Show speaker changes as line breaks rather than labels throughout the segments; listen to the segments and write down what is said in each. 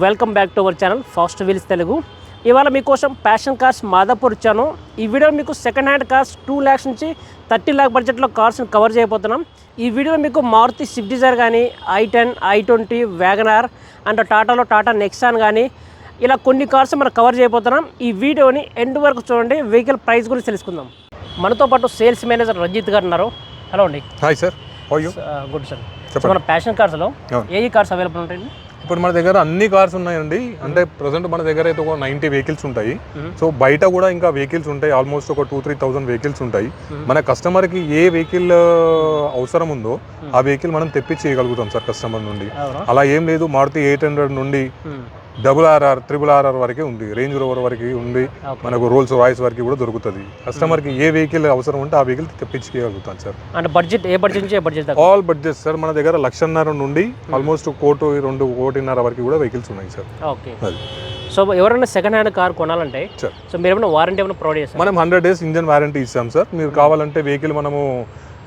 Welcome back to our channel fast wheels Telugu. ఇవాళ మీకోసం passion cars Madhapur ఇచ్చాను. ఈ వీడియో మీకు second hand cars two lakhs నుంచి థర్టీ ల్యాక్ బడ్జెట్లో కార్స్ని కవర్ చేయబోతున్నాం. ఈ వీడియోలో మీకు మారుతి స్విఫ్ట్ డిజైర్ కానీ I ten I twenty WagonR and టాటాలో Tata Nexon కానీ ఇలా కొన్ని కార్స్ మనం కవర్ చేయబోతున్నాం. ఈ వీడియోని ఎండ్ వరకు చూడండి. వెహికల్ ప్రైస్ గురించి తెలుసుకుందాం. మనతో పాటు సేల్స్ మేనేజర్ రంజిత్ గారు ఉన్నారు. హలో అండి.
హాయ్ సార్
గుడ్ సార్ మన ప్యాషన్ కార్స్లో ఏ కార్స్ అవైలబుల్ ఉంటాయండి?
ఇప్పుడు మన దగ్గర అన్ని కార్స్ ఉన్నాయండి. అంటే ప్రజెంట్ మన దగ్గర అయితే ఒక నైంటీ వెహికల్స్ ఉంటాయి. సో బయట కూడా ఇంకా వెహికల్స్ ఉంటాయి. ఆల్మోస్ట్ ఒక టూ త్రీ థౌసండ్ వెహికల్స్ ఉంటాయి. మన కస్టమర్కి ఏ వెహికల్ అవసరం ఉందో ఆ వెహికల్ మనం తెప్పించి చేయగలుగుతాం సార్ కస్టమర్ నుండి. అలా ఏం లేదు. మారుతి ఎయిట్ హండ్రెడ్ నుండి డబుల్ ఆర్ఆర్ త్రిబుల్ ఆర్ఆర్ వరకే ఉంది. రేంజ్ రోవర్ వరకు ఉంది. మనకు రోల్స్ రాయిస్ వరకు కూడా దొరుకుతుంది. కస్టమర్కి ఏ వెహికల్ అవసరం ఉంటే ఆ వెహికల్ తెప్పించి చేయగలుగుతాం సార్
అంటే బడ్జెట్ ఏ బడ్జెట్ నుంచి బడ్జెట్
ఆల్ బడ్జెట్ సార్ మన దగ్గర లక్షన్నర నుండి ఆల్మోస్ట్ కోటి రెండు కోటిన్నర వరకు కూడా వెహికల్స్ ఉన్నాయి సార్
ఓకే
అది.
సో ఎవరైనా సెకండ్ హ్యాండ్ కార్ కొనాలంటే సో మీరు ఏమైనా వారంటీ ఏమైనా ప్రొవైడ్ చేస్తారు?
మనం హండ్రెడ్ డేస్ ఇంజన్ వారంటీ ఇస్తాం సార్ మీరు కావాలంటే వెహికల్ మనము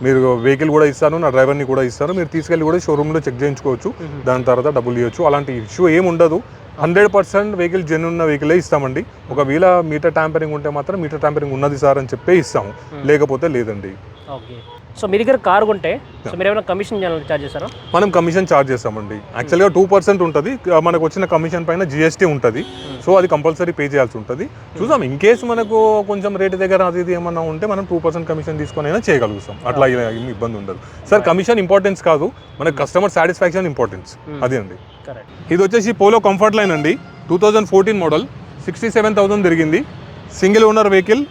మీరు వెహికల్ కూడా ఇస్తాను నా డ్రైవర్ని కూడా ఇస్తాను. మీరు తీసుకెళ్ళి కూడా షోరూంలో చెక్ చేయించుకోవచ్చు. దాని తర్వాత డబ్బులు ఇవ్వచ్చు. అలాంటి ఇష్యూ ఏం ఉండదు. హండ్రెడ్ పర్సెంట్ వెహికల్ జెన్ ఉన్న వెహికలే ఇస్తామండి. ఒకవేళ మీటర్ ట్యాంపరింగ్ ఉంటే మాత్రం మీటర్ ట్యాంపరింగ్ ఉన్నది సార్ అని చెప్పే ఇస్తాము. లేకపోతే లేదండి.
ఓకే. సో మీ దగ్గర కార్ కొంటే సో మీరు ఏమైనా కమిషన్ చార్జ్ చేస్తారా
మనం కమిషన్ ఛార్జ్ చేస్తామండి. యాక్చువల్గా టూ పర్సెంట్ ఉంటుంది. మనకు వచ్చిన కమిషన్ పైన జిఎస్టీ ఉంటుంది. సో అది కంపల్సరీ పే చేయాల్సి ఉంటుంది. చూద్దాం ఇన్ కేసు మనకు కొంచెం రేటు దగ్గర అది ఇది ఏమన్నా ఉంటే మనం టూ పర్సెంట్ కమిషన్ తీసుకొని అయినా చేయగలుగుతాం. అట్లా ఇబ్బంది ఉండదు. సార్ కమిషన్ ఇంపార్టెన్స్ కాదు. మనకు కస్టమర్ సాటిస్ఫాక్షన్ ఇంపార్టెన్స్ అది అండి. ఇది వచ్చేసి పోలో కంఫర్ట్ లైన్ అండి. Two thousand fourteen model sixty seven thousand తిరిగింది. సింగిల్ ఓనర్ వెహికల్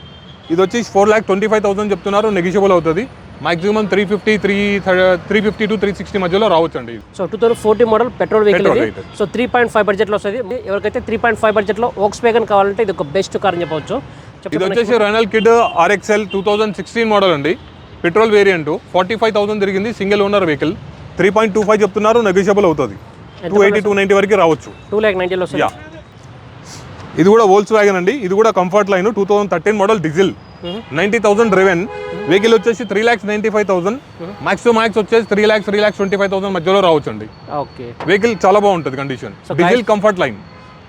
ఇది వచ్చి four lakh twenty five thousand చెప్తున్నారు. నెగిషియబుల్ అవుతుంది. Maximum three fifty three three fifty to three sixty మధ్యలో రావచ్చు అండి
so two thousand forty model petrol vehicle ఇది. So three point five బడ్జెట్లో వస్తుంది. ఎవరికైతే త్రీ పాయింట్ ఫైవ్ బడ్జెట్లో ఓక్స్ వేగన్ కావాలంటే ఇది ఒక బెస్ట్ కార్ అని చెప్పవచ్చు.
ఇది వచ్చేసి Renault Kwid RXL two thousand sixteen model అండి. Petrol variant forty five thousand తిరిగింది single owner vehicle three point two five చెప్తున్నారు నెగిషియబుల్ అవుతుంది. టూ ఎయిటీ టూ నైంటీ వరకు రావచ్చు.
టూ ల్యాక్
యా ఇది కూడా వోల్స్ వ్యాగన్ అండి. ఇది కూడా comfort line two thousand thirteen model diesel ninety thousand driven vehicle వచ్చేసి three lakhs ninety five thousand. Max to max వచ్చేసి three lakhs three lakhs twenty five thousand మధ్యలో రావచ్చు అండి
ఓకే.
వెహికల్ చాలా బాగుంటుంది కండిషన్ డీజిల్ కంఫర్ట్ లైన్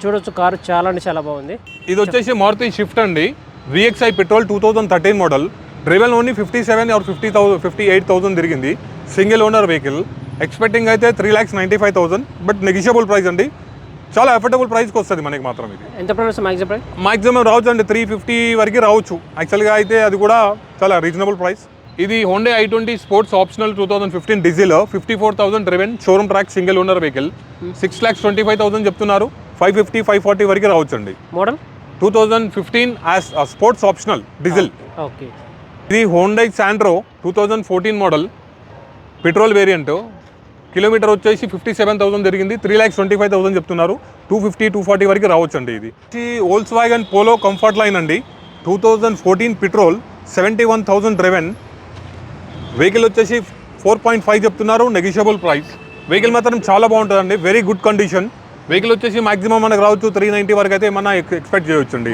చూడొచ్చు car చాలా అంటే చాలా బాగుంది.
ఇది వచ్చేసి మారుతి షిఫ్ట్ అండి. VXI petrol two thousand thirteen model driven only fifty seven or fifty thousand fifty eight thousand తిరిగింది. సింగిల్ ఓనర్ వెహికల్ ఎక్స్పెక్టింగ్ అయితే three lakhs ninety five thousand but negotiable price అండి. చాలా అఫోర్డబుల్ ప్రైస్కి వస్తుంది మనకి మాత్రం ఇది.
ఎంత ప్రైస్ మ్యాక్సిమం ప్రైస్
మాక్సిమం రావచ్చు అండి త్రీ ఫిఫ్టీ వరకు రావచ్చు. యాక్చువల్గా అయితే అది కూడా చాలా రీజనబుల్ ప్రైస్ ఇది Hyundai I twenty sports optional two thousand fifteen diesel fifty four thousand driven showroom track single owner vehicle six lakhs twenty five thousand చెప్తున్నారు. ఫైవ్ ఫిఫ్టీ ఫైవ్ ఫార్టీ వరకు రావచ్చు అండి.
Model
two thousand fifteen as sports optional diesel
okay
ఇది Hyundai Santro two thousand fourteen model petrol variant kilometre వచ్చేసి fifty seven thousand జరిగింది. Three lakhs twenty five thousand చెప్తున్నారు. Two fifty two forty వరకు రావచ్చు అండి ఇది. Volkswagen Polo comfort line అండి. Two thousand fourteen petrol seventy one thousand driven vehicle వచ్చేసి four point five చెప్తున్నారు నెగిషియబుల్ ప్రైస్ వెహికల్ మాత్రం చాలా బాగుంటుందండి. వెరీ గుడ్ కండిషన్ వెహికల్ వచ్చేసి మాక్సిమం మనకు రావచ్చు త్రీ నైంటీ వరకు అయితే ఏమన్నా ఎక్స్పెక్ట్ చేయొచ్చు అండి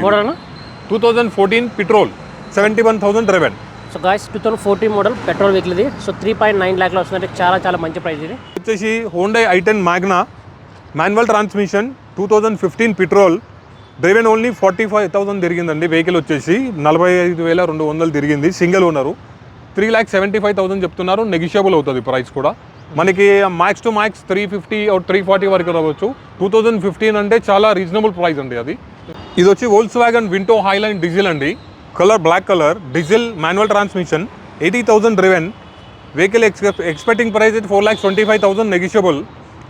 two thousand fourteen petrol seventy one thousand driven
so guys two thousand fourteen model petrol vehicle ఇది సో త్రీ పాయింట్ నైన్ ల్యాక్లో వస్తుందంటే చాలా చాలా మంచి ప్రైస్ ఇది.
వచ్చేసి Hyundai I ten Magna manual transmission two thousand fifteen petrol driven only forty five thousand తిరిగిందండి. Vehicle వచ్చేసి నలభై ఐదు వేల రెండు వందలు తిరిగింది. Single owner three lakh seventy five thousand చెప్తున్నారు. నెగిషియబుల్ అవుతుంది ప్రైస్ కూడా. మనకి max to max three fifty three forty వరకు రావచ్చు. టూ థౌజండ్ ఫిఫ్టీన్ అంటే చాలా రీజనబుల్ ప్రైస్ అండి అది. ఇది వచ్చి Volkswagen Vento highline diesel అండి. Colour black colour diesel manual transmission eighty thousand driven vehicle expecting price అయితే four lakhs twenty five thousand negotiable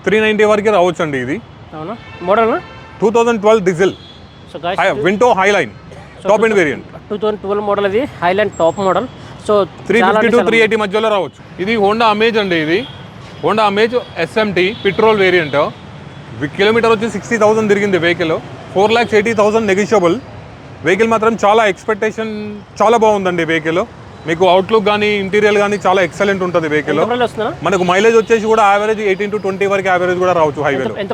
three ninety వరకు రావచ్చు అండి ఇది.
అవునా? Model?
Two thousand twelve diesel Vento highline top end variant
two thousand twelve model ఇది. Highland top model so
three fifty to three eighty మధ్యలో రావచ్చు. ఇది Honda Amaze అండి ఇది. Honda Amaze SMT petrol variant kilometre వచ్చి sixty thousand తిరిగింది vehicle four lakhs eighty thousand negotiable vehicle మాత్రం చాలా ఎక్స్పెక్టేషన్ చాలా బాగుందండి వెహికల్. మీకు అవుట్లుక్ కానీ ఇంటీరియర్ కానీ చాలా ఎక్సలెంట్ ఉంటుంది వెహికల్. మనకు మైలేజ్ వచ్చేసి కూడా యావరేజ్ ఎయిటీన్ టు ట్వంటీ వరకు యావరేజ్ కూడా రావచ్చు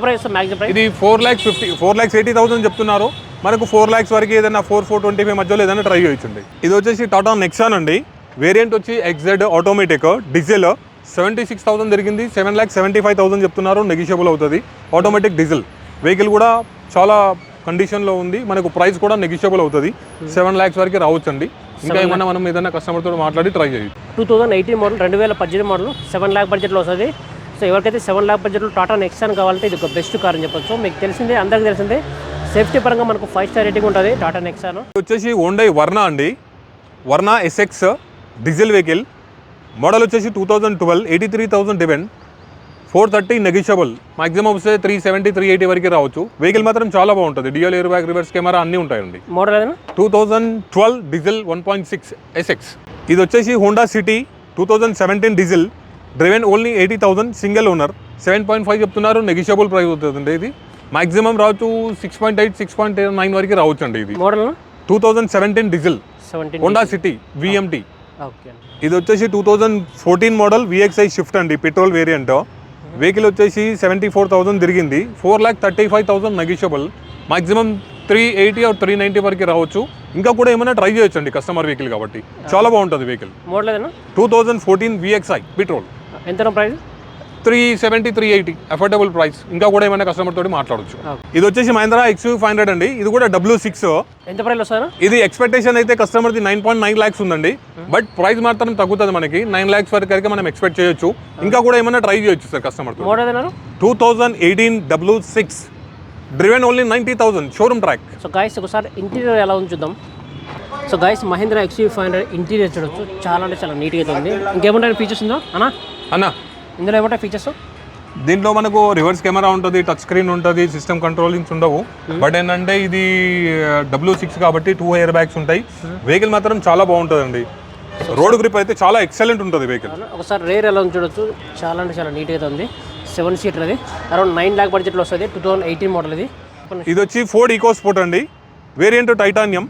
ప్రైస్
ఇది four lakhs fifty four lakhs eighty thousand చెప్తున్నారు. మనకు ఫోర్ ల్యాక్స్ వరకు ఏదైనా ఫోర్ ఫోర్ ట్వంటీ ఫైవ్ మధ్యలో ఏదైనా ట్రై చేయొచ్చండి ఇది వచ్చేసి టాటా నెక్సాన్ అండి. వేరియంట్ వచ్చి XZ automatic diesel seventy six thousand తిరిగింది seven lakh seventy five thousand చెప్తున్నారు నెగిషియబుల్ అవుతుంది. ఆటోమేటిక్ డీజిల్ వెహికల్ కూడా చాలా కండిషన్లో ఉంది మనకు ప్రైస్ కూడా నెగిషియబుల్ అవుతుంది. సెవెన్ ల్యాక్స్ వరకు రావచ్చు అండి ఇంకా ఏమన్నా మనం ఏదైనా కస్టమర్తో మాట్లాడి ట్రై చేయొచ్చు.
టూ థౌజండ్ ఎయిటీన్ మోడల్ రెండు వేల పద్దెనిమిది మోడల్ సెవెన్ ల్యాక్ బడ్జెట్లో వస్తుంది. సో ఎవరికైతే సెవెన్ ల్యాక్ బడ్జెట్లో టాటా నెక్సాన్ కావాలంటే ఇది ఒక బెస్ట్ కార్ అని చెప్పొచ్చు. మీకు తెలిసిందే అందరికీ తెలిసిందే సేఫ్టీ పరంగా మనకు ఫైవ్ స్టార్ రేటింగ్ ఉంటుంది టాటా నెక్సాన్
వచ్చేసి ఓండై వర్ణ అండి. Verna SX diesel vehicle model వచ్చేసి two thousand twelve eighty three thousand driven four thirty negotiable maximum వస్తే త్రీ సెవెంటీ త్రీ ఎయిటీ వరకు రావచ్చు. వెహికల్ మాత్రం చాలా బాగుంటుంది. Dual air bag reverse camera అన్నీ ఉంటాయండి.
Model
two thousand twelve diesel one point six SX ఇది వచ్చేసి Honda City two thousand seventeen diesel. Driven only eighty thousand single owner. Seven point five చెప్తున్నారు నెగిషియబుల్ ప్రైస్ అవుతుందండి ఇది. Maximum రావచ్చు six point eight six point nine వరకు రావచ్చు అండి ఇది.
Model
two thousand seventeen diesel. Honda City VMT ఇది వచ్చేసి two thousand fourteen model VXI Swift అండి పెట్రోల్ వేరియంట్. వెహికల్ వచ్చేసి సెవెంటీ ఫోర్ థౌసండ్ తిరిగింది. Four lakh thirty five thousand negotiable maximum three eighty or three ninety వరకు రావచ్చు. ఇంకా కూడా ఏమైనా ట్రై చేయొచ్చు అండి కస్టమర్ వెహికల్ కాబట్టి. చాలా బాగుంటుంది vehicle
model
two thousand fourteen VXI petrol
ఎంత price
three seventy three eighty affordable price ఇంకా కూడా ఏమైనా కస్టమర్ తోటి మాట్లాడొచ్చు. ఇది వచ్చేసి మహేంద్రా ఎక్స్ ఫైవ్ హండ్రెడ్ అండి. ఇది కూడా డబ్ల్యూ సిక్స్
ఎంత ప్రైస్ వస్తుందా
ఇది ఎక్స్పెక్టేషన్ అయితే కస్టమర్ది నైన్ పాయింట్ నైన్ ల్యాక్స్ ఉందండి. బట్ ప్రైస్ మాత్రం తగ్గుతుంది మనకి. నైన్ ల్యాక్స్ వరకు అయితే మనం ఎక్స్పెక్ట్ చేయొచ్చు. ఇంకా కూడా ఏమైనా ట్రై చేయొచ్చు sir customer two thousand eighteen W six driven only ninety thousand showroom track
so guys ఒకసారి ఇంటీరియర్ ఎలా ఉంది చూద్దాం. So guys Mahindra XU five hundred interior చూడొచ్చు. చాలా అంటే చాలా నీట్గా ఉంది. ఇంకేముంటాయి ఫీచర్స్ ఉందా అన్నా?
అన్న
ఇందులో ఏమంటాయి ఫీచర్స్
దీంట్లో మనకు రివర్స్ కెమెరా ఉంటుంది టచ్ స్క్రీన్ ఉంటుంది సిస్టమ్ కంట్రోలింగ్స్ ఉండవు. బట్ ఏంటంటే ఇది డబ్ల్యూ సిక్స్ కాబట్టి టూ ఇయర్ బ్యాగ్స్ ఉంటాయి. వెహికల్ మాత్రం చాలా బాగుంటుందండి. రోడ్ గ్రిప్ అయితే చాలా ఎక్సలెంట్ ఉంటుంది వెహికల్
ఒకసారి రేర్ ఎలా చూడొచ్చు. చాలా అంటే చాలా నీట్గా అయితే ఉంది. సెవెన్ సీటర్ అది. అరౌండ్ నైన్ ల్యాక్ బడ్జెట్లో వస్తుంది. టూ థౌసండ్ ఎయిటీన్ మోడల్ ఇది.
ఇది వచ్చి ఫోర్డ్ ఈకో స్పోర్ట్ అండి. Variant titanium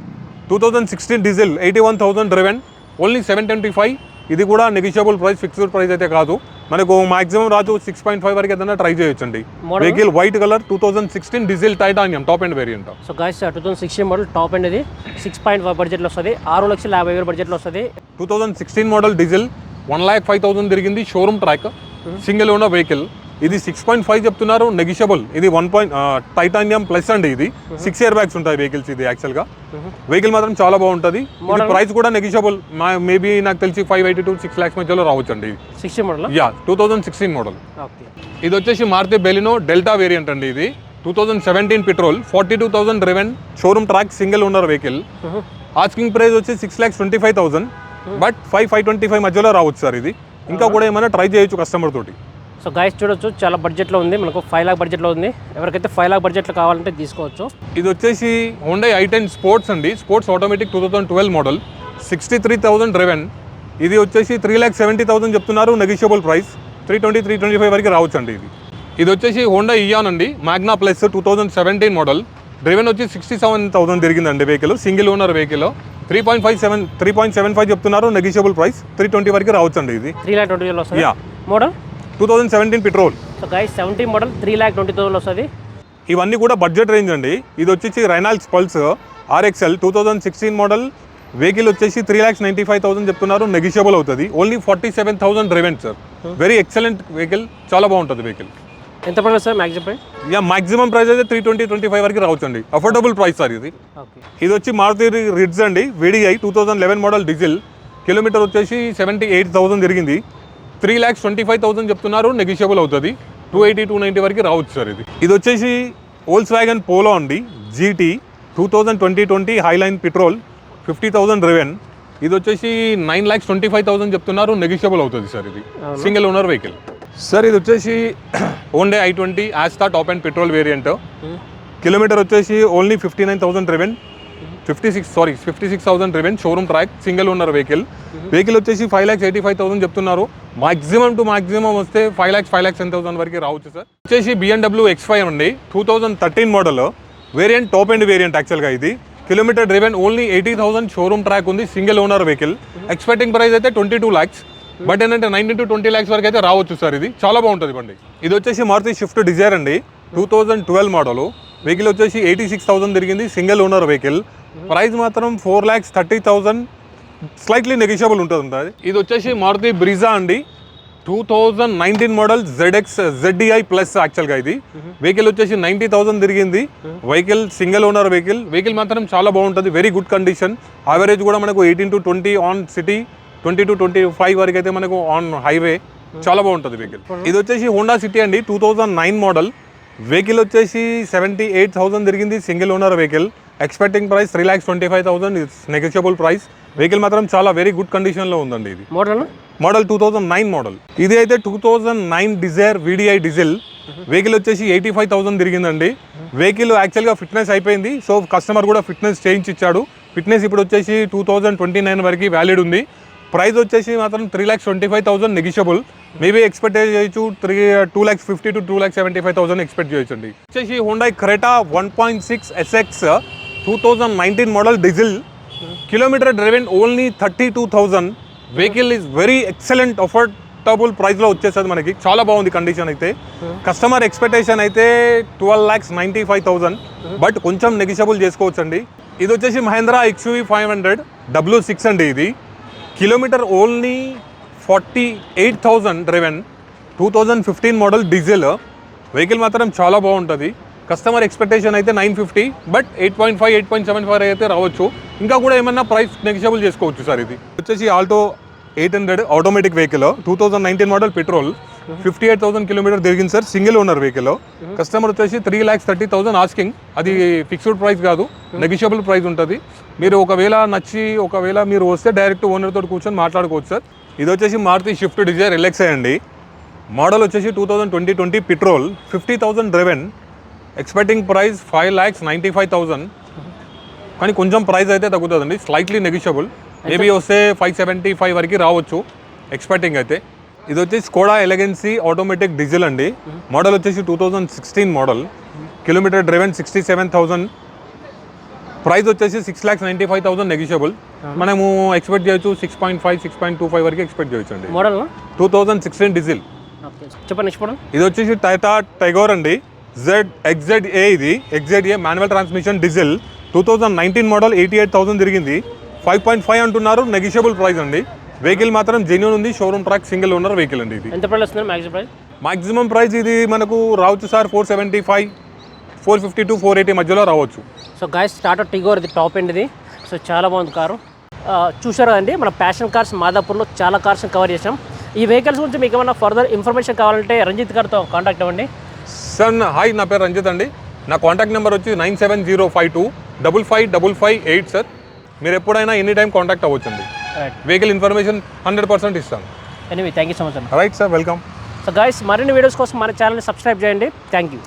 two thousand sixteen diesel eighty one thousand driven only seven twenty five ఇది కూడా నెగిషియబుల్ ప్రైస్ ఫిక్స్డ్ ప్రైస్ అయితే కాదు. మనకు మాక్సిమం రాజు సిక్స్ పాయింట్ ఫైవ్ వరకు ఏదైనా ట్రై చేయొచ్చండి? Vehicle white colour two thousand sixteen diesel titanium top end variant
so guys two thousand sixteen model top end ఇది. సిక్స్ పాయింట్ ఫైవ్ బడ్జెట్లో వస్తుంది. ఆరు లక్షల యాభై వేల బడ్జెట్లో వస్తుంది.
Two thousand sixteen model diesel one lakh five thousand తిరిగింది showroom track single owner vehicle ఇది సిక్స్ పాయింట్ ఫైవ్ చెప్తున్నారు నెగిషియబుల్ ఇది వన్ పాయింట్ టైటానియం ప్లస్ అండి ఇది. సిక్స్ ఇయర్ బ్యాగ్స్ ఉంటాయి వెహికల్స్ ఇది యాక్చువల్గా వెహికల్ మాత్రం చాలా బాగుంటుంది. ప్రైస్ కూడా నెగిషియబుల్ మేబీ నాకు తెలిసి five eighty to six lakhs మధ్యలో రావచ్చు అండి
model
yeah two thousand sixteen model ఇది వచ్చేసి మారుతి బెలినో డెల్టా వేరియంట్ అండి ఇది. Two thousand seventeen petrol forty two thousand driven showroom track single owner vehicle asking price వచ్చి six lakhs twenty five thousand but five five twenty five మధ్యలో రావచ్చు sir ఇది. ఇంకా కూడా ఏమైనా ట్రై చేయొచ్చు కస్టమర్ తోటి.
సో గాయస్ చూడొచ్చు చాలా బడ్జెట్లో ఉంది. మనకు ఫైవ్ లాక్ బడ్జెట్లో ఉంది. ఎవరికైతే ఫైవ్ లాక్ బడ్జెట్లో కావాలంటే తీసుకోవచ్చు.
ఇది వచ్చేసి హోండా ఐ టెన్ స్పోర్ట్స్ అండి. Sports automatic two thousand twelve model sixty three thousand driven ఇది వచ్చేసి త్రీ ల్యాక్ సెవెంటీ థౌసండ్ చెప్తున్నారు. Negotiable price three twenty three twenty five వరకు రావచ్చు అండి ఇది. ఇది వచ్చేసి హోండా ఇయాన్ అండి. Magna plus two thousand seventeen model driven వచ్చి sixty seven thousand తిరిగిందండి vehicle single owner vehicle three point five seven three point seven five చెప్తున్నారు. Negotiable price three twenty వరకు రావచ్చు అండి ఇది
three lakh twenty
Yeah.
Model
two thousand seventeen petrol.
So guys seventy model three lakh twenty thousand వస్తుంది.
ఇవన్నీ కూడా budget range అండి. ఇది వచ్చేసి Renault Pulse RXL two thousand sixteen model vehicle వచ్చేసి three lakhs ninety five thousand చెప్తున్నారు. Negotiable అవుతుంది. Only forty seven thousand రెవెంట్ సార్ వెరీ ఎక్సలెంట్ వెహికల్ చాలా బాగుంటుంది వెహికల్
ఎంత పడుతుంది sir maximum price
yeah maximum price అయితే త్రీ ట్వంటీ ట్వంటీ ఫైవ్ వరకు రావచ్చు అండి అఫోర్డబుల్ ప్రైస్ సార్ ఇది ఇది వచ్చి మారుతి రిడ్జ్ అండి. VDI two thousand eleven model diesel kilometre వచ్చేసి సెవెంటీ ఎయిట్ థౌసండ్ తిరిగింది three lakhs twenty five thousand చెప్తున్నారు నెగిషియబుల్ అవుతుంది. టూ ఎయిటీ టూ నైంటీ వరకు రావచ్చు సార్ ఇది. ఇది వచ్చేసి ఓల్స్ వ్యాగన్ పోలో అండి GT two thousand twenty twenty Highline petrol fifty thousand driven ఇది వచ్చేసి nine lakhs twenty five thousand చెప్తున్నారు నెగిషియబుల్ అవుతుంది సార్ ఇది. సింగిల్ ఓనర్ వెహికల్ సార్ ఇది వచ్చేసి Hyundai I twenty Asta top end petrol variant kilometre వచ్చేసి only fifty nine thousand driven fifty six sorry fifty six thousand driven showroom track single owner vehicle vehicle వచ్చేసి five lakhs eighty five thousand చెప్తున్నారు. Maximum to maximum వస్తే five lakhs five lakhs ten thousand వరకు రావచ్చు sir వచ్చేసి BMW X five అండి. Two thousand thirteen model variant top end variant యాక్చువల్గా ఇది. Kilometre driven only eighty thousand showroom track ఉంది single owner vehicle expecting price అయితే twenty two lakhs but ఏంటంటే nineteen to twenty lakhs వరకు అయితే రావచ్చు సార్ ఇది. చాలా బాగుంటుంది బండి. ఇది వచ్చేసి మారుతి షిఫ్ట్ డిజైర్ అండి. Two thousand twelve model vehicle వచ్చేసి ఎయిటీ సిక్స్ థౌసండ్ తిరిగింది సింగిల్ ఓనర్ వెహికల్ ప్రైస్ మాత్రం four lakhs thirty thousand slightly negotiable ఉంటుంది ఇది వచ్చేసి మారుతి బ్రిజా అండి. Two thousand nineteen model ZX ZDI plus యాక్చువల్గా ఇది. వెహికల్ వచ్చేసి నైంటీ థౌసండ్ తిరిగింది. Vehicle single owner vehicle vehicle మాత్రం చాలా బాగుంటుంది. వెరీ గుడ్ కండిషన్ యావరేజ్ కూడా మనకు eighteen to twenty on city twenty to twenty five వరకు అయితే మనకు ఆన్ హైవే చాలా బాగుంటుంది వెహికల్ ఇది వచ్చేసి హోండా సిటీ అండి. Two thousand nine model. Vehicle వచ్చేసి సెవెంటీ ఎయిట్ థౌసండ్ తిరిగింది. Single owner vehicle expecting price three lakhs twenty five thousand negotiable price vehicle మాత్రం చాలా వెరీ గుడ్ కండిషన్లో ఉందండి ఇది.
Model
model two thousand nine model ఇది అయితే two thousand nine Dzire VDI diesel vehicle వచ్చేసి eighty five thousand తిరిగిందండి vehicle యాక్చువల్గా ఫిట్నెస్ అయిపోయింది. సో కస్టమర్ కూడా ఫిట్నెస్ చేయించి ఇచ్చాడు. ఫిట్నెస్ ఇప్పుడు వచ్చేసి టూ థౌజండ్ ట్వంటీ నైన్ వరకు వ్యాలిడ్ ఉంది. ప్రైస్ వచ్చేసి మాత్రం three lakhs twenty five thousand negotiable maybe expect చేయొచ్చు three two lakhs fifty to two lakhs seventy five thousand expect చేయొచ్చు అండి. వచ్చేసి Hyundai Creta one point six SX two thousand nineteen model diesel kilometre driven only thirty two thousand vehicle is very excellent affordable ప్రైస్లో వచ్చేస్తుంది మనకి. చాలా బాగుంది condition అయితే. Customer expectation అయితే twelve lakhs ninety five thousand but కొంచెం negotiable చేసుకోవచ్చు అండి ఇది వచ్చేసి Mahindra XUV five hundred W six అండి ఇది. Kilometre only forty eight thousand driven two thousand fifteen model diesel vehicle మాత్రం చాలా బాగుంటుంది. కస్టమర్ ఎక్స్పెక్టేషన్ అయితే nine fifty but eight point five eight point seven five అయితే రావచ్చు. ఇంకా కూడా ఏమన్నా ప్రైస్ నెగిషియబుల్ చేసుకోవచ్చు సార్ ఇది? వచ్చేసి Alto eight hundred automatic vehicle two thousand nineteen model petrol fifty eight thousand kilometre తిరిగింది sir single owner vehicle customer వచ్చేసి three lakhs thirty thousand asking అది ఫిక్స్డ్ ప్రైస్ కాదు నెగిషియబుల్ ప్రైస్ ఉంటుంది. మీరు ఒకవేళ నచ్చి ఒకవేళ మీరు వస్తే డైరెక్ట్ ఓనర్ తోటి కూర్చొని మాట్లాడుకోవచ్చు సార్. ఇది వచ్చేసి మారుతి షిఫ్ట్ డిజైర్ ఎల్ఎక్స్ఐ అండి. మోడల్ వచ్చేసి two thousand twenty twenty petrol fifty thousand driven expecting price five lakhs ninety five thousand కానీ కొంచెం ప్రైస్ అయితే తగ్గుతుందండి. స్లైట్లీ నెగిషియబుల్ మేబీ వస్తే ఫైవ్ సెవెంటీ ఫైవ్ వరకు రావచ్చు. ఎక్స్పెక్టింగ్ అయితే. ఇది వచ్చి స్కోడా ఎలగెన్సీ ఆటోమేటిక్ డీజిల్ అండి. మోడల్ వచ్చేసి two thousand sixteen model kilometre driven sixty seven thousand price వచ్చేసి six lakhs ninety five thousand negotiable మనము ఎక్స్పెక్ట్ చేయొచ్చు. Six point five six point two five వరకు ఎక్స్పెక్ట్ చేయొచ్చు అండి.
Model
two thousand sixteen diesel
చెప్పండి
ఇది వచ్చేసి టైటా టైగోర్ అండి. జెడ్ ఎగ్జెడ్ ఏ ఇది XZ A manual transmission diesel two thousand nineteen model eighty eight thousand తిరిగింది. ఫైవ్ పాయింట్ ఫైవ్ అంటున్నారు నెగిషియబుల్ ప్రైస్ అండి. వెహికల్ మాత్రం జెన్యున్ ఉంది showroom track single owner vehicle అండి ఇది.
ఎంత ప్రైస్
మాక్సిమం ప్రైస్ ఇది మనకు రావచ్చు sir four seventy five four fifty to four eighty మధ్యలో రావచ్చు.
సో గాయస్ టాటా టిగోర్ ఇది టాప్ ఎండ్ ఇది. సో చాలా బాగుంది కారు. చూశారు కదండి మన ప్యాషన్ కార్స్ మాదాపూర్లో చాలా కార్స్ని కవర్ చేసాం ఈ వెహికల్స్ గురించి మీకు ఏమైనా ఫర్దర్ ఇన్ఫర్మేషన్ కావాలంటే రంజిత్ గారితో కాంటాక్ట్ అవ్వండి.
సార్ నా- హాయ్ నా పేరు రంజిత్ అండి. నా కాంటాక్ట్ నెంబర్ వచ్చి nine seven zero five two double five double five eight sir మీరు ఎప్పుడైనా any time contact అవ్వచ్చండి.
Right
vehicle information hundred percent ఇస్తాను.
Anyway thank you so much
right sir welcome
so guys మరిన్ని videos కోసం మన ఛానల్ని subscribe చేయండి. Thank you